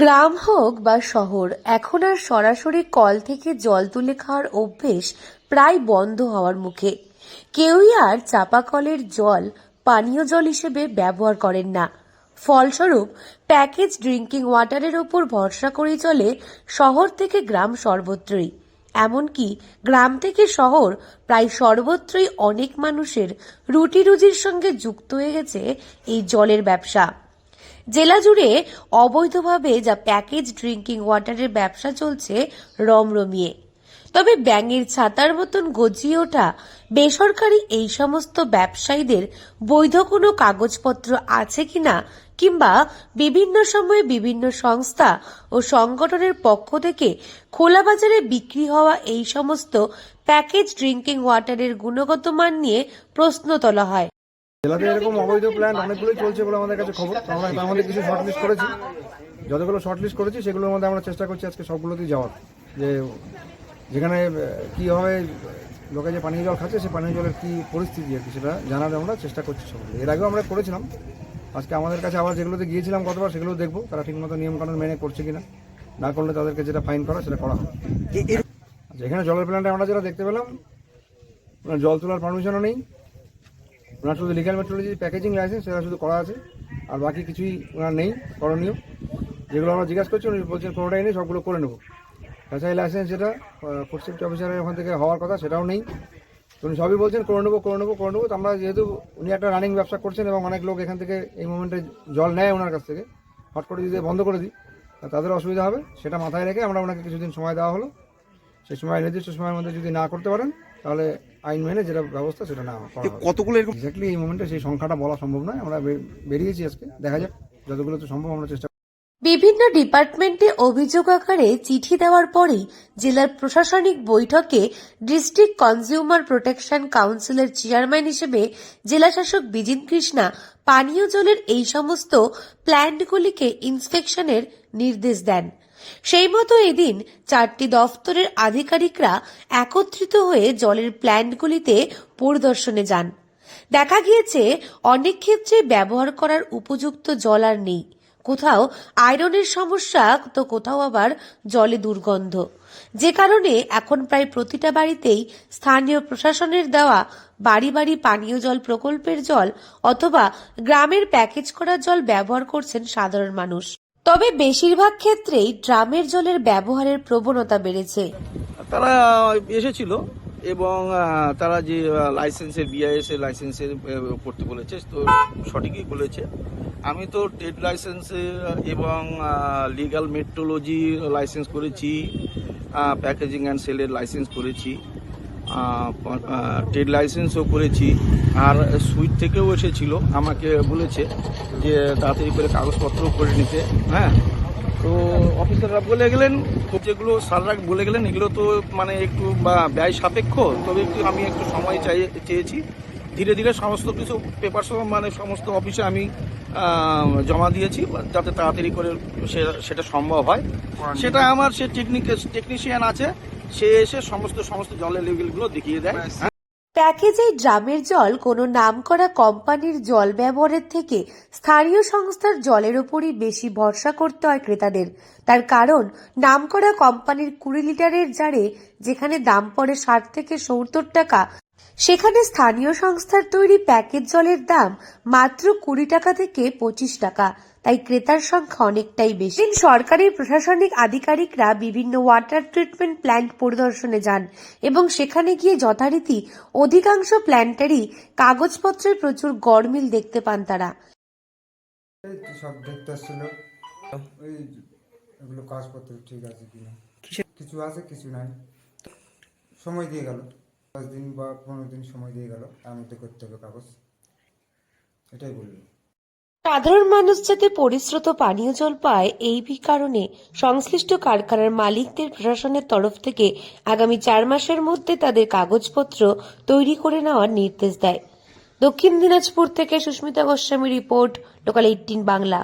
গ্রাম হোক বা শহর, এখন আর সরাসরি কল থেকে জল তুলে খাওয়ার অভ্যেস প্রায় বন্ধ হওয়ার মুখে। কেউই আর চাপা কলের জল, পানীয় জল হিসেবে ব্যবহার করেন না। ফলস্বরূপ, প্যাকেজ ড্রিঙ্কিং ওয়াটারের ওপর ভরসা করে চলে শহর থেকে গ্রাম সর্বত্রই। এমনকি গ্রাম থেকে শহর প্রায় সর্বত্রই অনেক মানুষের রুটি রুজির সঙ্গে যুক্ত হয়ে গেছে এই জলের ব্যবসা। জেলা জুড়ে অবৈধভাবে যা প্যাকেজ ড্রিঙ্কিং ওয়াটারের ব্যবসা চলছে রমরমিয়ে। তবে ব্যাঙের ছাতার মতন গজিয়ে ওঠা বেসরকারি এই সমস্ত ব্যবসায়ীদের বৈধ কোনো কাগজপত্র আছে কিনা কিংবা বিভিন্ন সময়ে বিভিন্ন সংস্থা ও সংগঠনের পক্ষ থেকে খোলা বাজারে বিক্রি হওয়া এই সমস্ত প্যাকেজ ড্রিঙ্কিং ওয়াটারের গুণগত মান নিয়ে প্রশ্ন তোলা হয়। জেলাতে এরকম অবৈধ প্ল্যান অনেকগুলোই চলছে বলে আমাদের কাছে খবর। আমরা তার মধ্যে কিছু শর্ট লিস্ট করেছি। যতগুলো শর্ট লিস্ট করেছি সেগুলোর মধ্যে আমরা চেষ্টা করছি আজকে সবগুলোতেই যাওয়ার। যে যেখানে কীভাবে লোকে যে পানীয় জল খাচ্ছে সেই পানীয় জলের কী পরিস্থিতি আর কি সেটা জানার আমরা চেষ্টা করছি সবগুলো এর আগেও আমরা করেছিলাম। আজকে আমাদের কাছে আবার যেগুলোতে গিয়েছিলাম কতবার সেগুলো দেখব তারা ঠিকমতো নিয়মকানুন মেনে করছে কিনা। না করলে তাদেরকে যেটা ফাইন করা সেটা করা হবে। আচ্ছা, এখানে জলের প্ল্যান্টে আমরা যেটা দেখতে পেলাম ওনার জল তোলার পারমিশনও নেই। ওনার শুধু লিগাল মেট্রোলজি প্যাকেজিং লাইসেন্স সেটা শুধু করা আছে। আর বাকি কিছুই ওনার নেই, করণীয়। যেগুলো আমরা জিজ্ঞাসা করছি, উনি বলছেন কোনোটাই নেই, সবগুলো করে নেব। তাছাড়া লাইসেন্স যেটা ফুড সেফটি অফিসারের ওখান থেকে হওয়ার কথা, সেটাও নেই। উনি সবই বলছেন, করে নেব করে নেব করে নেব। তো আমরা যেহেতু উনি একটা রানিং ব্যবসা করছেন এবং অনেক লোক এখান থেকে এই মোমেন্টে জল নেয় ওনার কাছ থেকে, হট করে যদি বন্ধ করে দিই তাদের অসুবিধা হবে। সেটা মাথায় রেখে আমরা ওনাকে কিছুদিন সময় দেওয়া হলো। সেই সময়, নির্দিষ্ট সময়ের মধ্যে যদি না করতে পারেন তাহলে আইন মেনে যেটা ব্যবস্থা সেটা না কতগুলো এক্স্যাক্টলি এই মোমেন্টে সেই সংখ্যাটা বলা সম্ভব নয়। আমরা বেরিয়েছি আজকে। দেখা যাক যতগুলো তো সম্ভব আমরা চেষ্টা বিভিন্ন ডিপার্টমেন্টে অভিযোগ আকারে চিঠি দেওয়ার পরেই জেলার প্রশাসনিক বৈঠকে ডিস্ট্রিক্ট কনজিউমার প্রোটেকশন কাউন্সিলের চেয়ারম্যান হিসেবে জেলাশাসক বিজিন কৃষ্ণা পানীয় জলের এই সমস্ত প্ল্যান্টগুলিকে ইন্সপেকশনের নির্দেশ দেন। সেই মতো এদিন চারটি দফতরের আধিকারিকরা একত্রিত হয়ে জলের প্ল্যান্টগুলিতে পরিদর্শনে যান। দেখা গিয়েছে, অনেক ক্ষেত্রে ব্যবহার করার উপযুক্ত জল আর নেই। কোথাও আয়রনের সমস্যা, তো কোথাও আবার জলে দুর্গন্ধ। যে কারণে এখন প্রায় প্রতিটা বাড়িতেই স্থানীয় প্রশাসনের দেওয়া বাড়ি বাড়ি পানীয় জল প্রকল্পের জল অথবা গ্রামের প্যাকেজ করা জল ব্যবহার করছেন সাধারণ মানুষ। তবে বেশিরভাগ ক্ষেত্রেই ড্রামের জলের ব্যবহারের প্রবণতা বেড়েছে। তারা এসেছিল এবং তারা যে লাইসেন্সের বিআইএস এর লাইসেন্সের করতে বলেছে, তো সঠিকই বলেছে। আমি তো ট্রেড লাইসেন্স এবং লিগাল মেট্রোলজি লাইসেন্স করেছি প্যাকেজিং অ্যান্ড সেলের লাইসেন্স করেছি ট্রেড লাইসেন্সও করেছি। আর সুইট থেকেও এসেছিল, আমাকে বলেছে যে তাড়াতাড়ি করে কাগজপত্র করে নিতে হ্যাঁ? তো অফিসাররা বলে গেলেন যেগুলো স্যাররা বলে গেলেন, এগুলো তো মানে একটু ব্যয় সাপেক্ষ, তবে একটু আমি একটু সময় চাই, চেয়েছি। ধীরে ধীরে সমস্ত কিছু পেপার মানে সমস্ত অফিসে আমি জমা দিয়েছি যাতে তাড়াতাড়ি করে সে- সেটা সম্ভব হয়। সেটা আমার সে টেকনিক টেকনিশিয়ান আছে সে এসে সমস্ত সমস্ত জলের লেভেলগুলো দেখিয়ে দেয়। প্যাকেজে ড্রামের জল কোনো নামকরা কোম্পানির জল ব্যবহারের থেকে স্থানীয় সংস্থার জলের উপরই বেশি ভরসা করতে হয় ক্রেতাদের। তার কারণ নামকরা কোম্পানির কুড়ি লিটারের জারে যেখানে দাম পড়ে ষাট থেকে সত্তর টাকা সেখানে স্থানীয় সংস্থার তৈরি প্যাকেজ জলের দাম মাত্র কুড়ি টাকা থেকে পঁচিশ টাকা। তাই ক্রেতার সংখ্যা অনেকটাই বেশি। সরকারি প্রশাসনিক আধিকারিকরা বিভিন্ন ওয়াটার ট্রিটমেন্ট প্ল্যান্ট পরিদর্শনে যান এবং সেখানে গিয়ে যথারীতি অধিকাংশ প্ল্যান্টেরই কাগজপত্রের প্রচুর গরমিল দেখতে পান তারা। এই সব দেখতে আসছিল ওই এগুলো কাগজপত্র ঠিক আছে কিনা? কিছু আছে কিছু নাই। সময় দিয়ে গেল। দশ দিন বা পনেরো দিন সময় দিয়ে গেল, তার মধ্যে করতে হবে কাগজ। এটাই বলল সাধারণ মানুষ যাতে পরিশ্রুত পানীয় জল পায়, এই কারণে সংশ্লিষ্ট কারখানার মালিকদের প্রশাসনের তরফ থেকে আগামী চার মাসের মধ্যে তাদের কাগজপত্র তৈরি করে নেওয়ার নির্দেশ দেয়। দক্ষিণ দিনাজপুর থেকে Susmita Goswami report, local eighteen Bangla.